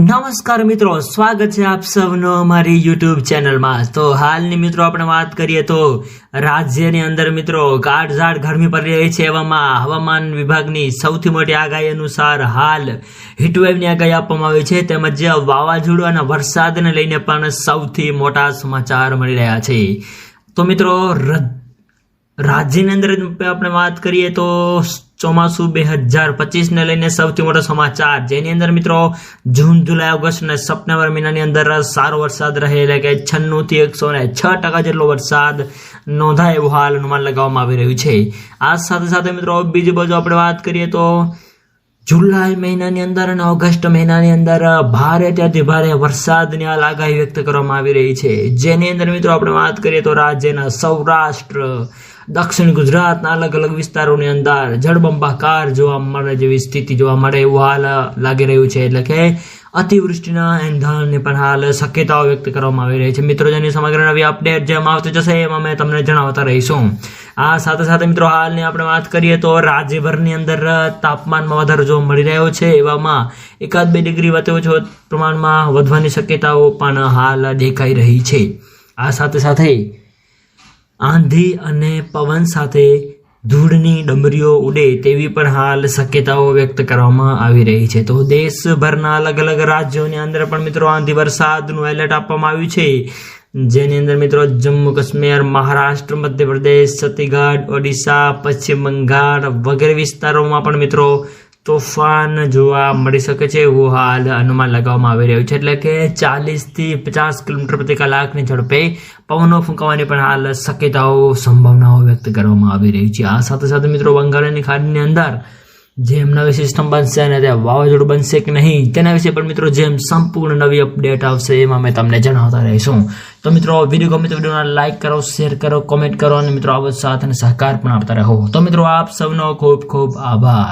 નમસ્કાર મિત્રો, સ્વાગત છે આપ સૌનો અમારી યુટ્યુબ ચેનલમાં. તો હાલની મિત્રો આપણે વાત કરીએ તો રાજ્યની અંદર મિત્રો કાળઝાળ ગરમી પડી રહી છે એવામાં. હવામાન વિભાગની સૌથી મોટી આગાહી અનુસાર હાલ હીટવેવની આગાહી આપવામાં આવી છે. તેમજ વાવાઝોડું અને વરસાદને લઈને પણ સૌથી મોટા સમાચાર મળી રહ્યા છે. તો મિત્રો રાજ્યની અંદર આપણે વાત કરીએ તો ચોમાસું બે હજાર પચીસને લઈને સૌથી મોટો સમાચાર, જેની અંદર મિત્રો જૂન, જુલાઈ, ઓગસ્ટ અને સપ્ટેમ્બર મહિનાની અંદર સારો વરસાદ રહે એટલે કે છન્નુંથી એકસો ને છ ટકા જેટલો વરસાદ નોંધાય એવું હાલ અનુમાન લગાવવામાં આવી રહ્યું છે. આ સાથે સાથે મિત્રો બીજી બાજુ આપણે વાત કરીએ તો જુલાઈ મહિનાની અંદર અને ઓગસ્ટ મહિનાની અંદર ભારે ત્યાંથી ભારે વરસાદની હાલ આગાહી વ્યક્ત કરવામાં આવી રહી છે. જેની અંદર મિત્રો આપણે વાત કરીએ તો રાજ્યના સૌરાષ્ટ્ર દક્ષિણ ગુજરાતના અલગ અલગ વિસ્તારોની અંદર જળબંબાકાર જોવા મળે જેવી સ્થિતિ જોવા મળે એવું હાલ લાગી રહ્યું છે. એટલે કે અતિવૃષ્ટિના એંધાણની પણ હાલ શક્યતાઓ વ્યક્ત કરવામાં આવી રહી છે. મિત્રો, જેની સમગ્ર નવી અપડેટ જેમ આવતી જશે એમાં મેં તમને જણાવતા રહીશું. આ સાથે સાથે મિત્રો, હાલની આપણે વાત કરીએ તો રાજ્યભરની અંદર તાપમાનમાં વધારો જોવા મળી રહ્યો છે. એવામાં એકાદ બે ડિગ્રી વધુ ઓછો પ્રમાણમાં વધવાની શક્યતાઓ પણ હાલ દેખાઈ રહી છે. આ સાથે સાથે આંધી અને પવન સાથે ધૂળની ડમરીઓ ઉડે તેવી પણ હાલ શક્યતાઓ વ્યક્ત કરવામાં આવી રહી છે. તો દેશભરના અલગ અલગ રાજ્યોની અંદર પણ મિત્રો આંધી વરસાદનું એલર્ટ આપવામાં આવ્યું છે. જેની અંદર મિત્રો જમ્મુ કાશ્મીર, મહારાષ્ટ્ર, મધ્યપ્રદેશ, છત્તીસગઢ, ઓડિશા, પશ્ચિમ બંગાળ વગેરે વિસ્તારોમાં પણ મિત્રો તોફાન જોવા મળી શકે છે એવું હાલ અનુમાન લગાવવામાં આવી રહ્યું છે. એટલે કે ચાલીસથી પચાસ કિલોમીટર પ્રતિ કલાકની ઝડપે પવનો ફૂંકાવાની પણ હાલ શક્યતાઓ, સંભાવનાઓ વ્યક્ત કરવામાં આવી રહી છે. આ સાથે સાથે મિત્રો બંગાળની ખાડીની અંદર જેમ નવી સિસ્ટમ બનશે અને ત્યાં વાવાઝોડું બનશે કે નહીં, તેના વિશે પણ મિત્રો જેમ સંપૂર્ણ નવી અપડેટ આવશે એમાં અમે તમને જણાવતા રહીશું. તો મિત્રો, વીડિયો ગમે તો વિડીયોને લાઇક કરો શેર કરો કોમેન્ટ કરો અને મિત્રો આવો સાથ અને સહકાર પણ આપતા રહો. તો મિત્રો, આપ સૌનો ખૂબ ખૂબ આભાર.